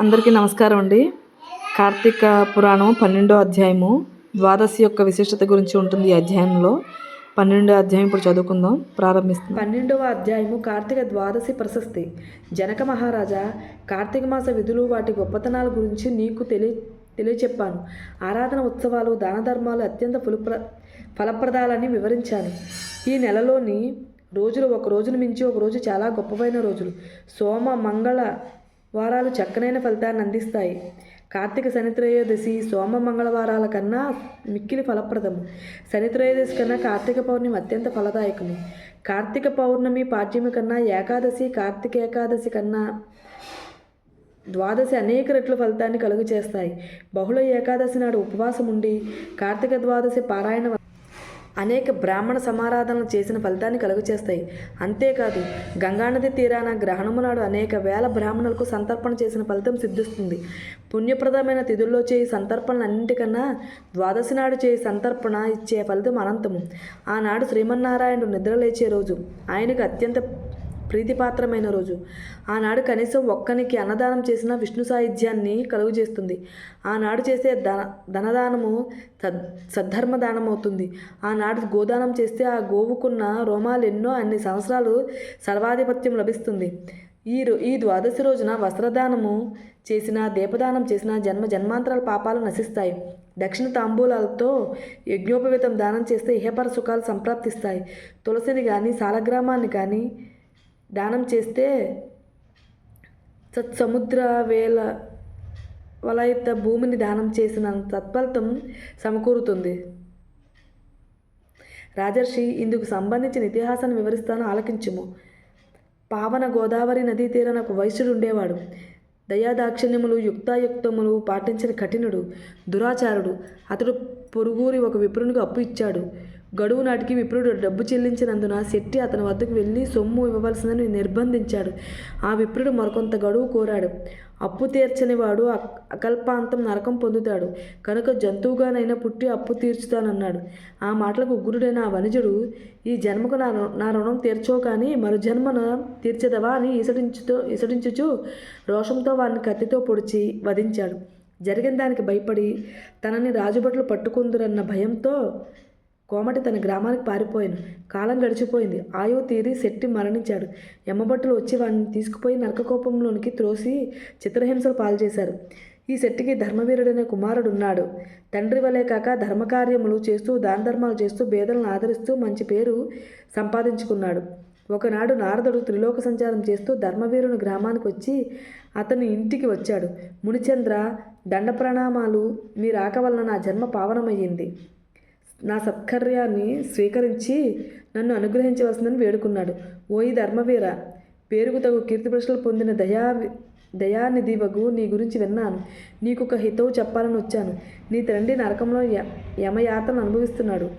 అందరికీ నమస్కారం అండి. కార్తీక పురాణం పన్నెండో అధ్యాయము ద్వాదశి యొక్క విశిష్టత గురించి ఉంటుంది ఈ అధ్యాయంలో. పన్నెండో అధ్యాయం ఇప్పుడు చదువుకుందాం ప్రారంభిస్తాం పన్నెండవ అధ్యాయము కార్తీక ద్వాదశి ప్రశస్తి. జనక మహారాజా కార్తీక మాస విధులు వాటి గొప్పతనాల గురించి నీకు తెలియ తెలియచెప్పాను. ఆరాధన ఉత్సవాలు దాన ధర్మాలు అత్యంత ఫలప్ర ఫలప్రదాలని వివరించాను. ఈ నెలలోని రోజులు ఒక రోజును మించి ఒక రోజు చాలా గొప్పవైన రోజులు. సోమ మంగళ వారాలు చక్కనైన ఫలితాన్ని అందిస్తాయి. కార్తీక శనిత్రయోదశి సోమ మంగళవారాల కన్నా మిక్కిలి ఫలప్రదము. శనిత్రయోదశి కన్నా కార్తీక పౌర్ణమి అత్యంత ఫలదాయకము. కార్తీక పౌర్ణమి పాడ్యమి కన్నా ఏకాదశి కార్తీక ఏకాదశి కన్నా ద్వాదశి అనేక రెట్ల ఫలితాన్ని కలుగు చేస్తాయి బహుళ ఏకాదశి నాడు ఉపవాసం ఉండి కార్తీక ద్వాదశి పారాయణ అనేక బ్రాహ్మణ సమారాధనలు చేసిన ఫలితాన్ని కలుగు చేస్తాయి అంతేకాదు గంగానది తీరాన గ్రహణము నాడు అనేక వేల బ్రాహ్మణులకు సంతర్పణ చేసిన ఫలితం సిద్ధిస్తుంది. పుణ్యప్రదమైన తిథుల్లో చేయి సంతర్పణలు అన్నింటికన్నా ద్వాదశి నాడు చేయి సంతర్పణ ఇచ్చే ఫలితం అనంతము. ఆనాడు శ్రీమన్నారాయణుడు నిద్రలేచే రోజు. ఆయనకు అత్యంత ప్రీతిపాత్రమైన రోజు. ఆనాడు కనీసం ఒక్కనికి అన్నదానం చేసిన విష్ణు సాహిత్యాన్ని కలుగు చేస్తుంది ఆనాడు చేసే ధన ధనదానము సద్ సద్ధర్మ దానం అవుతుంది ఆనాడు గోదానం చేస్తే ఆ గోవుకున్న రోమాలు ఎన్నో అన్ని సంవత్సరాలు సర్వాధిపత్యం లభిస్తుంది. ఈ రో ఈ ద్వాదశి రోజున వస్త్రదానము చేసిన దీపదానం చేసిన జన్మ జన్మాంతరాల పాపాలు నశిస్తాయి. దక్షిణ తాంబూలాలతో యజ్ఞోపవేతం దానం చేస్తే ఇహపర సుఖాలు సంప్రాప్తిస్తాయి. తులసిని కానీ సాలగ్రామాన్ని కానీ దానం చేస్తే సత్సముద్ర వేల వలయిత భూమిని దానం చేసిన తత్ఫలితం సమకూరుతుంది. రాజర్షి ఇందుకు సంబంధించిన ఇతిహాసాన్ని వివరిస్తాను ఆలకించుము. పావన గోదావరి నదీ తీరాన ఒక వైశ్యుడు ఉండేవాడు. దయాదాక్షిణ్యములు యుక్తాయుక్తములు పాటించిన కఠినుడు దురాచారుడు. అతడు పొరుగురి ఒక విప్రునికి అప్పు ఇచ్చాడు. గడువు నాటికి విప్రుడు డబ్బు చెల్లించినందున శెట్టి అతని వద్దకు వెళ్ళి సొమ్ము ఇవ్వవలసిందని నిర్బంధించాడు. ఆ విప్రుడు మరికొంత గడువు కోరాడు. అప్పు తీర్చని వాడు అక్- అకల్పాంతం నరకం పొందుతాడు. కనుక జంతువుగానైనా పుట్టి అప్పు తీర్చుతానన్నాడు. ఆ మాటలకు ఉగ్రుడైన ఆ వణిజుడు ఈ జన్మకు నా నా రుణం తీర్చో కానీ మరు జన్మన తీర్చదవా? అని ఇసడించుతో ఇసడించుచు రోషంతో వారిని కత్తితో పొడిచి వధించాడు. జరిగిన దానికి భయపడి తనని రాజుభట్లు పట్టుకుందురన్న భయంతో కోమటి తన గ్రామానికి పారిపోయాను. కాలం గడిచిపోయింది. ఆయో తీరి శెట్టి మరణించాడు. యమ్మభట్టులు వచ్చి వాడిని తీసుకుపోయి నరకకోపంలోనికి త్రోసి చిత్రహింసలు పాల్చేశారు. ఈ శెట్టికి ధర్మవీరుడనే కుమారుడు ఉన్నాడు తండ్రి వలే కాక ధర్మకార్యములు చేస్తూ దాన ధర్మాలు చేస్తూ బేదలను ఆదరిస్తూ మంచి పేరు సంపాదించుకున్నాడు. ఒకనాడు నారదుడు త్రిలోక సంచారం చేస్తూ ధర్మవీరుని గ్రామానికి వచ్చి అతని ఇంటికి వచ్చాడు. మునిచంద్ర దండ ప్రణామాలు మీ రాక వలన నా జన్మ పావనమయ్యింది. నా సత్కర్యాన్ని స్వీకరించి నన్ను అనుగ్రహించవలసిందని వేడుకున్నాడు. ఓయి ధర్మవీర పేరుకు తగు కీర్తి ప్రశ్నలు పొందిన దయా దయానిధివగు నీ గురించి విన్నాను. నీకు ఒక హితవు చెప్పాలని వచ్చాను. నీ తండ్రి నరకంలో య యమయాతను అనుభవిస్తున్నాడు.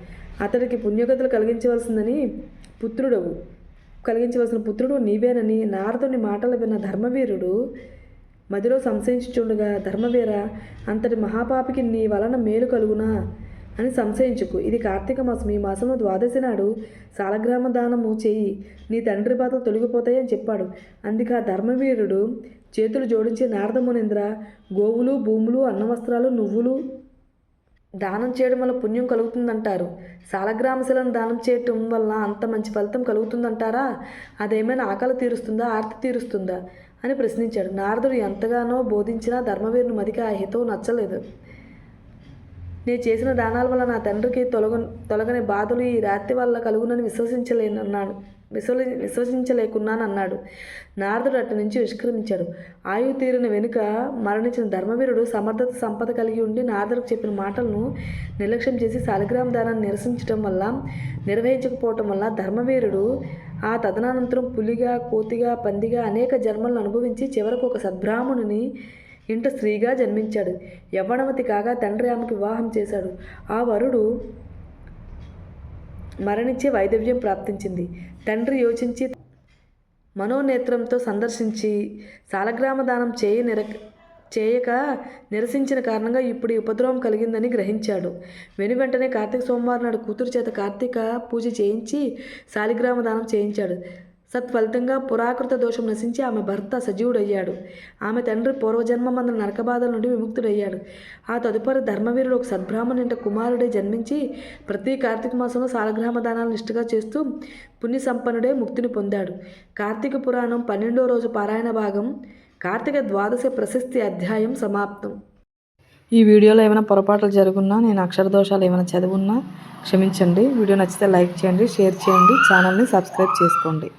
అతడికి పుణ్యగతులు కలిగించవలసిందని పుత్రుడవు. కలిగించవలసిన పుత్రుడు నీవేనని నారదుని మాటలు విన్న ధర్మవీరుడు మదిలో సంశయించుచుండగా ధర్మవీర అంతటి మహాపాపికి నీ వలన మేలు కలుగునా? అని సంశయించుకు. ఇది కార్తీక మాసం. ఈ మాసంలో ద్వాదశి నాడు సాలగ్రామ దానము చేయి. నీ తండ్రి బాధలు తొలగిపోతాయని చెప్పాడు. అందుకే ఆ ధర్మవీరుడు చేతులు జోడించి నారదమునింద్ర గోవులు భూములు అన్నవస్త్రాలు నువ్వులు దానం చేయడం వల్ల పుణ్యం కలుగుతుందంటారు. సాలగ్రామశిలను దానం చేయటం వల్ల అంత మంచి ఫలితం కలుగుతుందంటారా? అదేమైనా ఆకలి తీరుస్తుందా? ఆర్తి తీరుస్తుందా? అని ప్రశ్నించాడు. నారదుడు ఎంతగానో బోధించినా ధర్మవీరుని మదికి ఆ హితవు నచ్చలేదు. నేను చేసిన దానాల వల్ల నా తండ్రికి తొలగ తొలగని బాధలు ఈ రాత్రి వల్ల కలుగునని విశ్వసించలేనన్నాడు. విశ్వలి విశ్వసించలేకున్నానన్నాడు. నారదుడు అటు నుంచి నిష్క్రమించాడు ఆయు తీరిన వెనుక మరణించిన ధర్మవీరుడు సమర్థత సంపద కలిగి ఉండి నారదుడికి చెప్పిన మాటలను నిర్లక్ష్యం చేసి శాలిగ్రామ దానాన్ని నిరసించడం వల్ల నిర్వహించకపోవటం వల్ల ధర్మవీరుడు ఆ తదనంతరం పులిగా కోతిగా పందిగా అనేక జన్మలను అనుభవించి చివరకు ఒక సద్బ్రాహ్మణుని ఇంట స్త్రీగా జన్మించాడు. యవ్వనవతి కాగా తండ్రి ఆమెకు వివాహం చేశాడు. ఆ వరుడు మరణించే వైదవ్యం ప్రాప్తించింది. తండ్రి యోచించి మనోనేత్రంతో సందర్శించి సాలగ్రామ దానం చేయ నిర చేయక నిరసించిన కారణంగా ఇప్పుడు ఈ ఉపద్రవం కలిగిందని గ్రహించాడు. వెను వెంటనే కార్తీక సోమవారం నాడు కూతురు చేత కార్తీక పూజ చేయించి శాలిగ్రామ దానం చేయించాడు. సత్ఫలితంగా పురాకృత దోషం నశించి ఆమె భర్త సజీవుడయ్యాడు. ఆమె తండ్రి పూర్వజన్మమందుల నరకబాధల నుండి విముక్తుడయ్యాడు. ఆ తదుపరి ధర్మవీరుడు ఒక సద్బ్రాహ్మణింట కుమారుడే జన్మించి ప్రతి కార్తీక మాసంలో సాలగ్రామ దానాలు నిష్ఠగా చేస్తూ పుణ్య సంపన్నుడే ముక్తిని పొందాడు. కార్తీక పురాణం పన్నెండో రోజు పారాయణ భాగం కార్తీక ద్వాదశ ప్రశస్తి అధ్యాయం సమాప్తం. ఈ వీడియోలో ఏమైనా పొరపాట్లు జరుగున్నా నేను అక్షర దోషాలు ఏమైనా చదువున్నా క్షమించండి. వీడియో నచ్చితే లైక్ చేయండి షేర్ చేయండి ఛానల్ని సబ్స్క్రైబ్ చేసుకోండి.